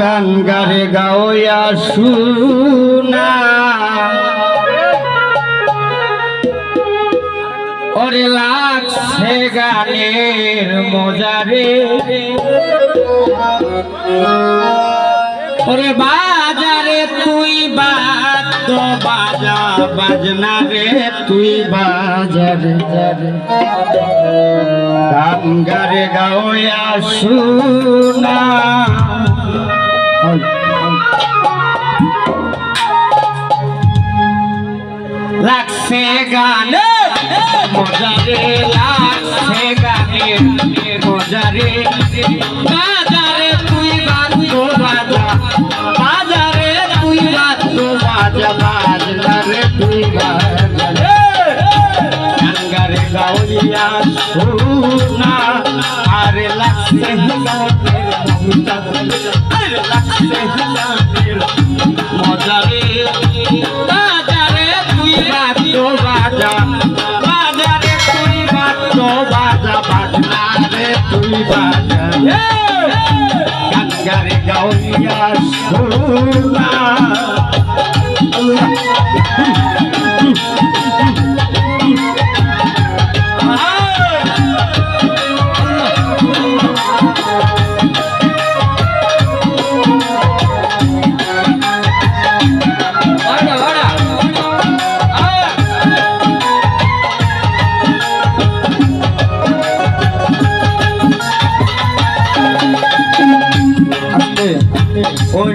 গান গারে গাওয়া শুনা। ওরে লাগছে গানের মজারে ওরে বাজারে তুই বাজা বাজনা রে তুই বাজারে। গান গারে গাওয়া শুনা। লাগছে গানে, মজারে লাগছে গানে মজারে। বাজারে গঙ্গারে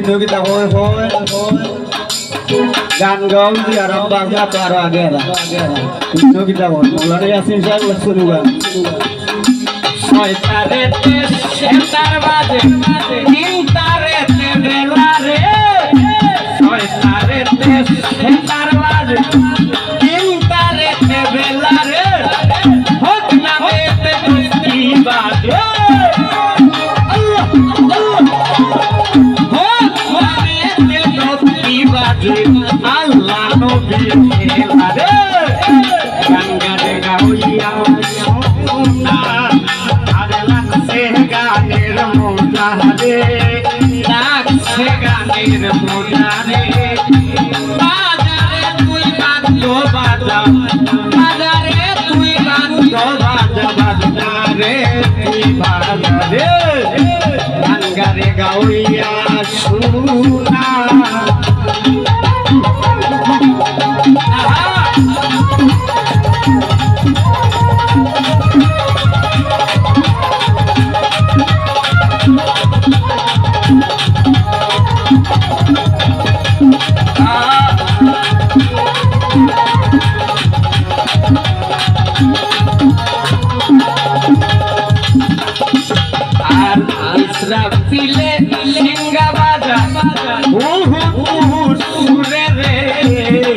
নবিতা হয় হয় গান গাও দি আর বাংলা তো আর আগে নবিতা হয় মোলারে আসিন সাহেব শুরু গান গানের মোজা রে গানের মোজা রে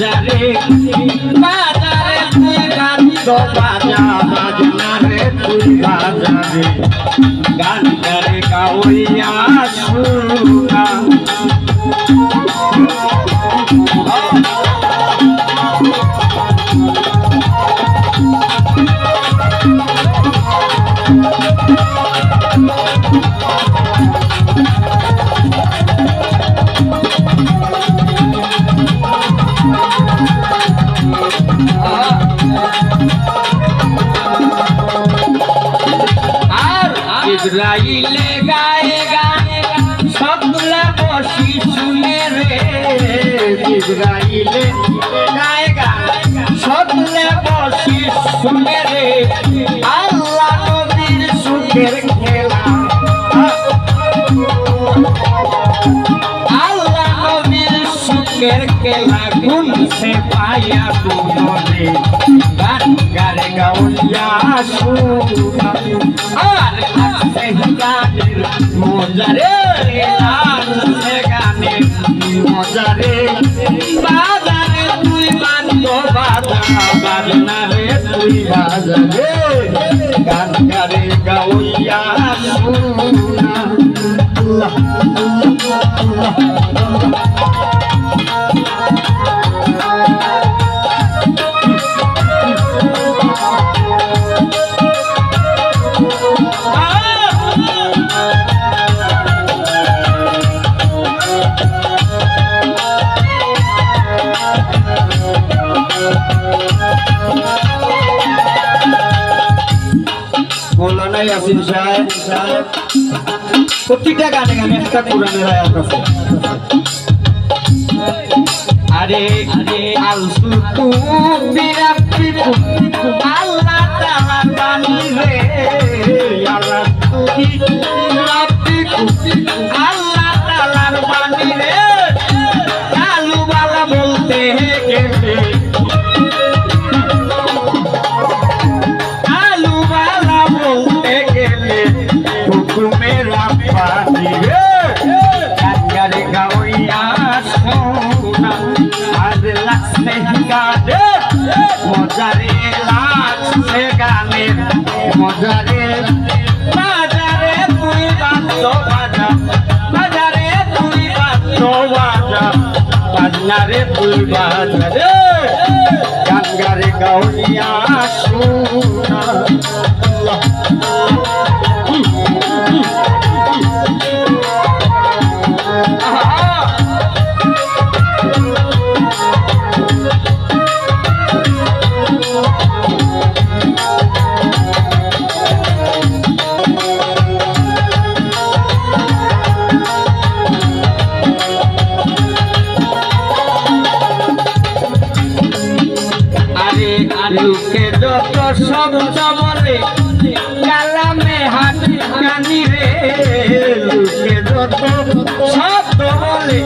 সুরে সুরে বাজারে তো বাজা বাজনা রে তুই বাজা রে গান করে গাউলিয়া সোনা ইসরাইলে গায়ে গায়ে সবগুলা বসি শুনে রে। ইসরাইলে গায়ে গায়ে সবগুলা বসি শুনে রে। আল্লাহ নবীর সুখের খেলা। আল্লাহ নবীর সুখের খেলা গুণ সে পাইয়া গুণরে গান গারে গাউলিয়া সুনা আর আছে গানের মজারে আছে গানের মজারে বাজারে তুই বান্ধ বাজা বাজনা রে তুই বাজারে গান গারে গাউলিয়া সুনা মৌলানা গানে গানে একটা কোরআনের আয়াত আছে। আরে আরে আলসু তু বিরাটি আল্লাহ তাআলা রে আল্লাহ মজারে লাগছে গানে মজারে বাজারে তুই বাদ্য বাজা বাজারে তুই বাদ্য বাজা বাজারে গাঙ্গারে গাউলিয়া সোনা আল্লাহ লোকে যত শব্দ বলে, কালামে হাত কানি রে। লোকে যত শব্দ বলে,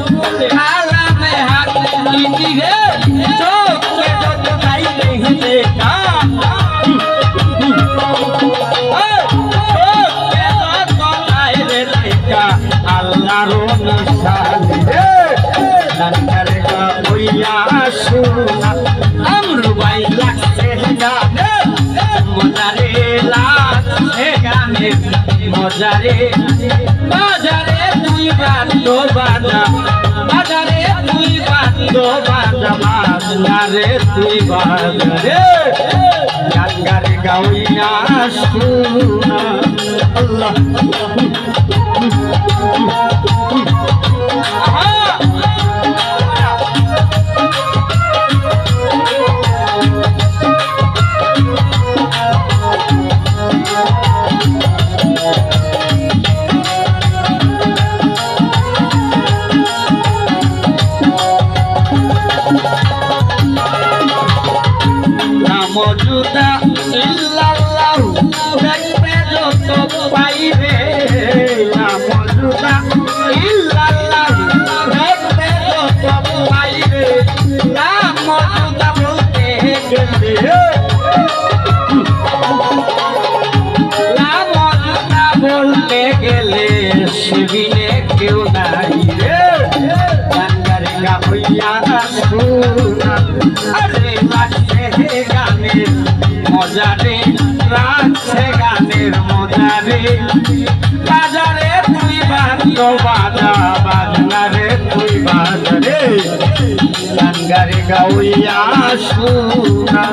কালামে হাত কানি রে। চোখে যত হিলে কান আল্লাহর নিশানি মজারে বাজারে তুই বাদ্য বাজা, বাজারে তুই বাদ্য বাজা বাজারে তুই বাজারে। গাঙ্গারে গাউইয়া শুনা, আল্লাহ। মজুদা ইল্লাল্লাহু দেখবে কেউ নাই রে। হইয়া সুনা গানের মজারে বাজারে তুই বাদ্য বাজা বাজনারে তুই বাজারে গানগারে গাউইয়া সুনা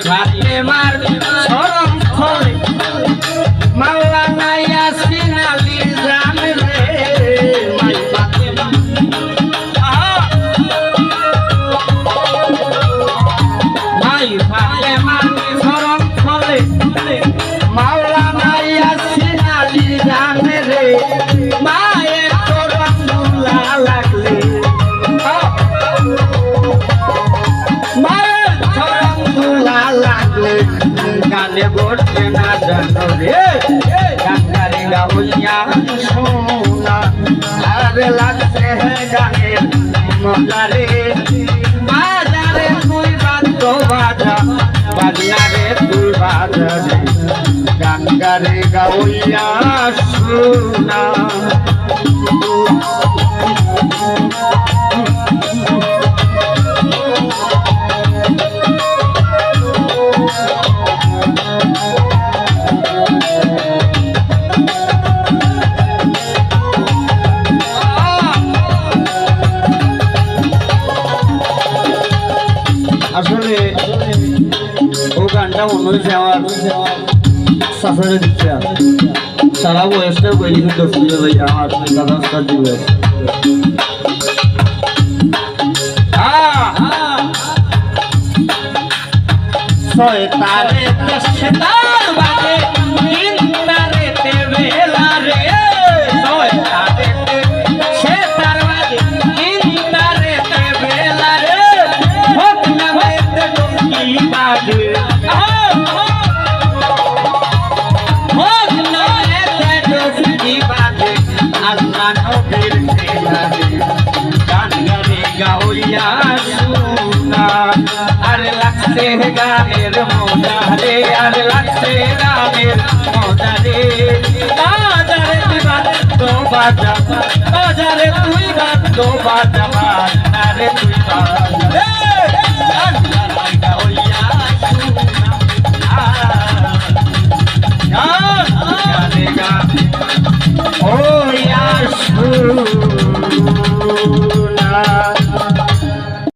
মাই ফাতে সোনা। আরে লাগছে গানের মজারে। বাজারে তুই বাদ্য বাজা, বাজনারে তুই বাজারে। গান গারে গাউইয়া হয়েছে আমার শাশুড়ি দিচ্ছে সারা বয়সটা বই দোষ দিলে ভাই আমার দাদা দিবে। ছয় তারে দশে তার বাজে আর লাগছে গানের মোজা রে আর লাগছে গানের মোজা বাজারে তুই বাদ্য বাজারে তুই বাজারে তুই বাজা Oh.